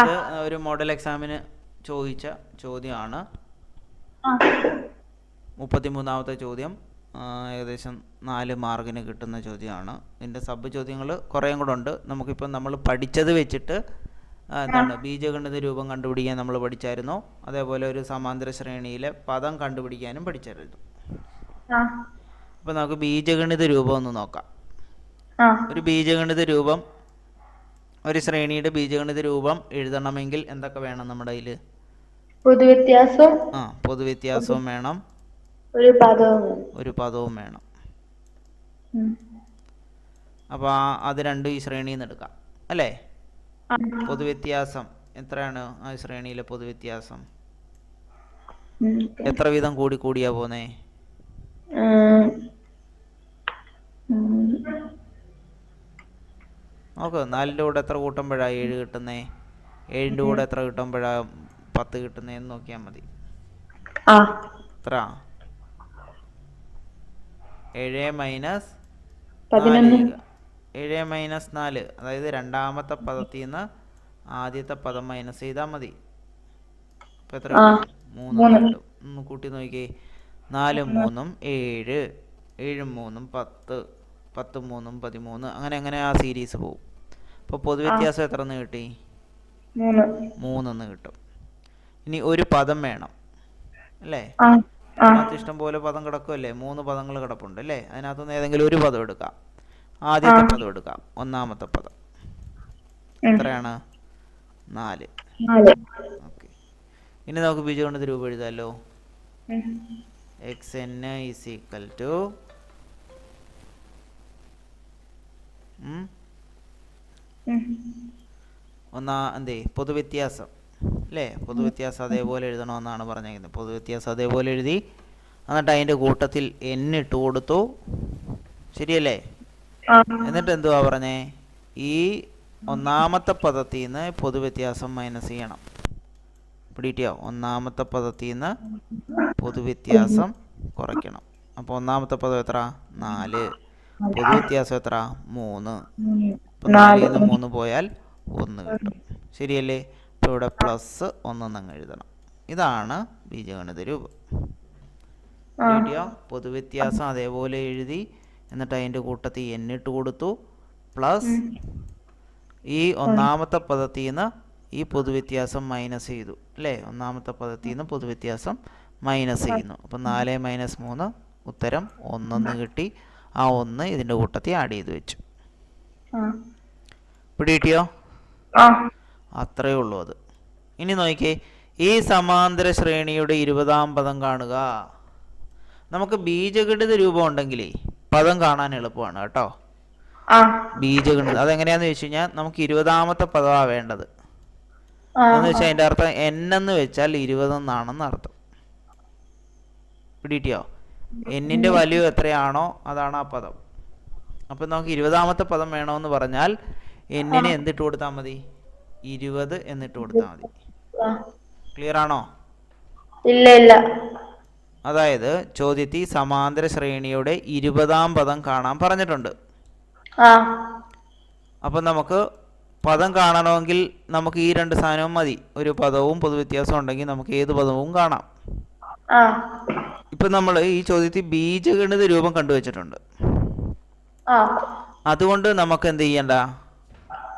ഇത് ഒരു മോഡൽ എക്സാമിന് ചോദിച്ച ചോദ്യമാണ്. മുപ്പത്തിമൂന്നാമത്തെ ചോദ്യം ഏകദേശം നാല് മാർക്കിന് കിട്ടുന്ന ചോദ്യമാണ്. ഇതിന്റെ സബ് ചോദ്യങ്ങൾ കുറേയും കൂടെ ഉണ്ട്. നമുക്കിപ്പം നമ്മൾ പഠിച്ചത് വെച്ചിട്ട് എന്താണ് ബീജഗണിത രൂപം കണ്ടുപിടിക്കാൻ നമ്മൾ പഠിച്ചായിരുന്നു. അതേപോലെ ഒരു സമാന്തര ശ്രേണിയിലെ പദം കണ്ടുപിടിക്കാനും പഠിച്ചായിരുന്നു. അപ്പം നമുക്ക് ബീജഗണിത രൂപം ഒന്ന് നോക്കാം. ഒരു ബീജഗണിത രൂപം ഒരു ശ്രേണിയുടെ ബീജഗണിത രൂപം എഴുതണമെങ്കിൽ എന്തൊക്കെ വേണം നമ്മുടെ കയ്യിൽ ആ പൊതുവ്യത്യാസവും വേണം. ഒരു പദവും ഒരു പദവും വേണം. അപ്പോൾ അത് രണ്ടും ഈ ശ്രേണിയിൽ നിന്ന് എടുക്കാം. അല്ലേ? പൊതുവ്യത്യാസം. എത്രയാണ് ആ ശ്രേണിയിലെ പൊതുവ്യത്യാസം? എത്ര വീതം കൂടി കൂടിയാ പോന്നേ. നോക്ക് നാലിന്റെ കൂടെ എത്ര കൂട്ടുമ്പോഴാണ് ഏഴ് കിട്ടുന്നേ? ഏഴിന്റെ കൂടെ എത്ര കിട്ടുമ്പോഴാണ് പത്ത് കിട്ടുന്നതെന്ന് നോക്കിയാൽ മതി. എത്ര? ഏഴ് മൈനസ് ഏഴ് മൈനസ് നാല് അതായത് രണ്ടാമത്തെ പദത്തിൽ നിന്ന് ആദ്യത്തെ പദം മൈനസ് ചെയ്താൽ മതി. ഇപ്പം എത്ര മൂന്ന്. കിട്ടും. ഒന്ന് കൂട്ടി നോക്കിയേ. നാലും മൂന്നും ഏഴ്. ഏഴും മൂന്നും പത്ത്. പത്തും മൂന്നും പതിമൂന്ന് അങ്ങനെ അങ്ങനെ ആ സീരീസ് പോകും അപ്പോൾ പൊതുവ്യത്യാസം എത്ര എന്ന് കിട്ടി? മൂന്ന്. മൂന്നെന്ന് കിട്ടും. ഇനി ഒരു പദം വേണം. അല്ലേ? അതിനകത്ത് ഇഷ്ടം പോലെ പദം കിടക്കുമല്ലേ മൂന്ന് പദങ്ങൾ കിടപ്പുണ്ട് അല്ലേ? അതിനകത്തുനിന്ന് ഏതെങ്കിലും ഒരു പദം എടുക്കാം. ആദ്യത്തെ പദം എടുക്കാം. ഒന്നാമത്തെ പദം. എത്രയാണ്? നാല്. ഓക്കെ. ഇനി നമുക്ക് ബീജഗണിത രൂപ എഴുതാമല്ലോ. X n is equal to ഒന്നാ എന്തേ പൊതുവ്യത്യാസം. അല്ലേ പൊതുവ്യത്യാസം അതേപോലെ എഴുതണമെന്നാണ് പറഞ്ഞേക്കുന്നത് പൊതുവ്യത്യാസം അതേപോലെ എഴുതി എന്നിട്ട് അതിന്റെ കൂട്ടത്തിൽ എൻ ഇട്ട് കൊടുത്തു. ശരിയല്ലേ? എന്നിട്ട് എന്തുവാ പറഞ്ഞേ? ഈ ഒന്നാമത്തെ പദത്തിൽ നിന്ന് പൊതുവ്യത്യാസം മൈനസ് ചെയ്യണം. പിടിയിട്ടിയോ? ഒന്നാമത്തെ പദത്തിൽ നിന്ന് പൊതുവ്യത്യാസം കുറയ്ക്കണം. അപ്പോൾ ഒന്നാമത്തെ പദം എത്ര നാല്. പൊതുവ്യത്യാസം എത്ര മൂന്ന്. നാലിൽ നിന്ന് മൂന്ന് പോയാൽ ഒന്ന് കിട്ടും. ശരിയല്ലേ? അപ്പോൾ ഇവിടെ പ്ലസ് ഒന്നെന്നങ്ങ് എഴുതണം. ഇതാണ് ബീജഗണിത രൂപം. പൊതുവ്യത്യാസം അതേപോലെ എഴുതി. എന്നിട്ട് അതിന്റെ കൂട്ടത്തിൽ എന്നിട്ട് കൊടുത്തു. പ്ലസ് ഈ ഒന്നാമത്തെ പദത്തിൽ നിന്ന് ഈ പൊതുവ്യത്യാസം മൈനസ് ചെയ്തു. അല്ലേ? ഒന്നാമത്തെ പദത്തിൽ നിന്ന് പൊതുവ്യത്യാസം മൈനസ് ചെയ്യുന്നു. അപ്പം നാല് മൈനസ് മൂന്ന് ഉത്തരം ഒന്നെന്ന് കിട്ടി. ആ ഒന്ന് ഇതിന്റെ കൂട്ടത്തിൽ ആഡ് ചെയ്ത് വെച്ചു. പിടികിട്ടിയോ? അത്രയേ ഉള്ളൂ അത്. ഇനി നോക്കിയേ ഈ സമാന്തര ശ്രേണിയുടെ ഇരുപതാം പദം കാണുക. നമുക്ക് ബീജഗണിത രൂപം ഉണ്ടെങ്കിലേ പദം കാണാൻ എളുപ്പമാണ് കേട്ടോ. ബീജഗണിതം അതെങ്ങനെയാന്ന് ചോദിച്ചു കഴിഞ്ഞാൽ നമുക്ക് ഇരുപതാമത്തെ പദമാണ് വേണ്ടത്. എന്ന് വെച്ചാൽ അതിന്റെ അർത്ഥം എൻ എന്ന് വെച്ചാൽ ഇരുപതെന്നാണെന്ന് അർത്ഥം. പിടികിട്ടിയോ? എന്നിന്റെ വാല്യൂ എത്രയാണോ അതാണ് ആ പദം. അപ്പം നമുക്ക് ഇരുപതാമത്തെ പദം വേണമെന്ന് പറഞ്ഞാൽ എന്നിനെ എന്തിട്ട് കൊടുത്താൽ മതി? ഇരുപത് എന്നിട്ട് കൊടുത്താൽ മതി. ക്ലിയർ ആണോ? ഇല്ല ഇല്ല. അതായത് ചോദ്യത്തിൽ സമാന്തര ശ്രേണിയുടെ ഇരുപതാം പദം കാണാൻ പറഞ്ഞിട്ടുണ്ട്. അപ്പം നമുക്ക് പദം കാണണമെങ്കിൽ നമുക്ക് ഈ രണ്ട് സാധനവും മതി. ഒരു പദവും പൊതുവ്യത്യാസം ഉണ്ടെങ്കിൽ നമുക്ക് ഏത് പദവും കാണാം. ഇപ്പം നമ്മൾ ഈ ചോദ്യത്തിൽ ബീജഗണിത രൂപം കണ്ടുവച്ചിട്ടുണ്ട്. അതുകൊണ്ട് നമുക്ക് എന്ത് ചെയ്യണ്ട?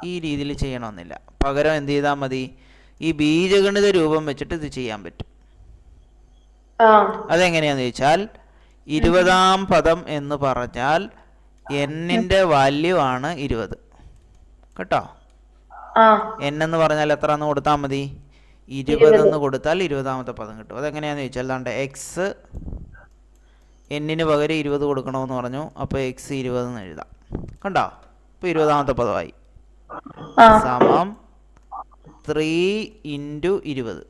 ഈ രീതിയിൽ ചെയ്യണമെന്നില്ല. പകരം എന്ത് ചെയ്താൽ മതി? ഈ ബീജഗണിത രൂപം വെച്ചിട്ട് ഇത് ചെയ്യാൻ പറ്റും. അതെങ്ങനെയാന്ന് ചോദിച്ചാൽ ഇരുപതാം പദം എന്ന് പറഞ്ഞാൽ എന്നിന്റെ വാല്യൂ ആണ് ഇരുപത്. കേട്ടോ? എൻ എന്ന് പറഞ്ഞാൽ എത്ര എന്ന് കൊടുത്താൽ മതി? ഇരുപത്. എന്ന് കൊടുത്താൽ ഇരുപതാമത്തെ പദം കിട്ടും. അതെങ്ങനെയാന്ന് ചോദിച്ചാൽ ദാണ്ട് എക്സ് എന്നിന് പകരം ഇരുപത് കൊടുക്കണമെന്ന് പറഞ്ഞു. അപ്പോൾ എക്സ് ഇരുപത് എന്ന് എഴുതാം. കണ്ടോ? ഇപ്പോൾ ഇരുപതാമത്തെ പദമായി. സമം ത്രീ ഇന്റു ഇരുപത്.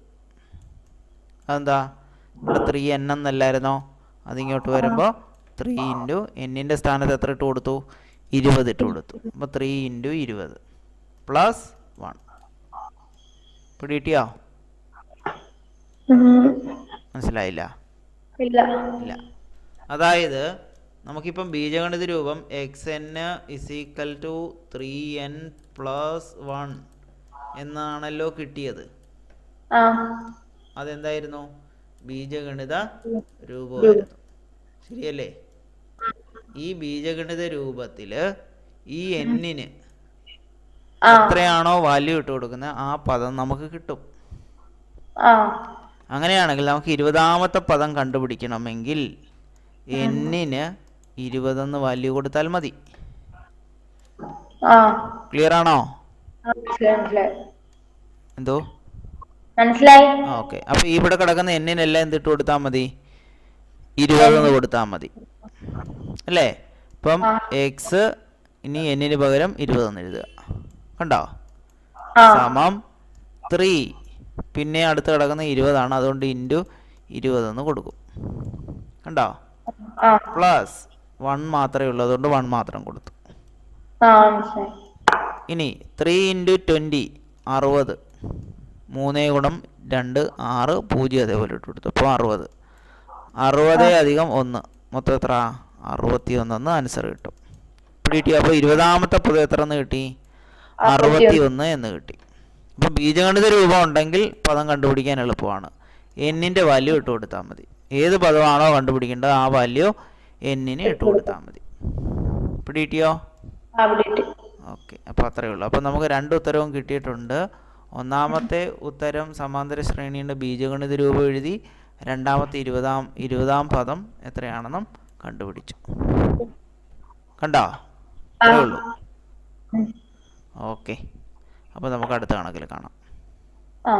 അതെന്താ? ഇവിടെ ത്രീ എൻ എന്നല്ലായിരുന്നോ? അതിങ്ങോട്ട് വരുമ്പോൾ ത്രീ ഇന്റു എന്നിന്റെ സ്ഥാനത്ത് എത്ര ഇട്ട് കൊടുത്തു? ഇരുപത് ഇട്ട് കൊടുത്തു. അപ്പോൾ ത്രീ ഇന്റു ഇരുപത് പ്ലസ് വൺ. പിടിയിട്ടിയോ. മനസ്സിലായില്ല? ഇല്ല. അതായത് നമുക്കിപ്പം ബീജഗണിത രൂപം x n is equal to three n plus one എന്നാണല്ലോ കിട്ടിയത്. അതെന്തായിരുന്നു? ബീജഗണിത രൂപമായിരുന്നു. ശരിയല്ലേ? ഈ ബീജഗണിത രൂപത്തിൽ ഈ എന്നിന് എത്രയാണോ വാല്യൂ ഇട്ട് കൊടുക്കുന്നത് ആ പദം നമുക്ക് കിട്ടും. അങ്ങനെയാണെങ്കിൽ നമുക്ക് ഇരുപതാമത്തെ പദം കണ്ടുപിടിക്കണമെങ്കിൽ എന്നിന് ഇരുപതെന്ന് വാല്യൂ കൊടുത്താൽ മതി. ക്ലിയർ ആണോ? എന്തോ? മനസ്സിലായി? ഓക്കെ അപ്പൊ ഇവിടെ കിടക്കുന്ന എന്നിനെല്ലാം എന്തിട്ട് കൊടുത്താൽ മതി? ഇരുപതെന്ന് കൊടുത്താൽ മതി. അല്ലേ? ഇപ്പം. എക്സ് ഇനി എന്നിന് പകരം ഇരുപതെന്ന് എഴുതുക. കണ്ടോ? സമം ത്രീ. പിന്നെ അടുത്ത് കിടക്കുന്ന ഇരുപതാണ്. അതുകൊണ്ട് ഇന്റു ഇരുപതെന്ന് കൊടുക്കും. കണ്ടോ? പ്ലസ് വൺ മാത്രമേ ഉള്ളൂ. അതുകൊണ്ട് വൺ മാത്രം കൊടുത്തു. ഇനി ത്രീ ഇന്റു ട്വന്റി അറുപത്. മൂന്നേ ഗുണം രണ്ട് ആറ് പൂജ്യം അതേപോലെ ഇട്ട് കൊടുത്തു. അപ്പോൾ അറുപത്. അറുപത് അധികം ഒന്ന്. മൊത്തം എത്ര? അറുപത്തി ഒന്നെന്ന് ആൻസർ കിട്ടും. ഇപ്പം കിട്ടി അപ്പോൾ ഇരുപതാമത്തെ പദം എത്ര എന്ന് കിട്ടി? അറുപത്തി ഒന്ന് എന്ന് കിട്ടി. അപ്പോൾ ബീജഗണിത രൂപം ഉണ്ടെങ്കിൽ പദം കണ്ടുപിടിക്കാൻ എളുപ്പമാണ്. എന്നിന്റെ വാല്യൂ ഇട്ട് കൊടുത്താൽ മതി. ഏത് പദമാണോ കണ്ടുപിടിക്കേണ്ടത് ആ വാല്യൂ എന്നിന് ഇട്ട് കൊടുത്താൽ മതി. പിടിയിട്ടിയോ ഓക്കെ അപ്പോൾ അത്രയേ ഉള്ളൂ. അപ്പോൾ നമുക്ക് രണ്ട് ഉത്തരവും കിട്ടിയിട്ടുണ്ട്. ഒന്നാമത്തെ ഉത്തരം സമാന്തര ശ്രേണിയുടെ ബീജഗണിത രൂപം എഴുതി രണ്ടാമത്തെ ഇരുപതാം ഇരുപതാം പദം എത്രയാണെന്നും കണ്ടുപിടിച്ചു. കണ്ടോ? അത്രേ ഉള്ളൂ. ഓക്കെ അപ്പോൾ നമുക്ക് അടുത്ത കണക്കിൽ കാണാം. ആ.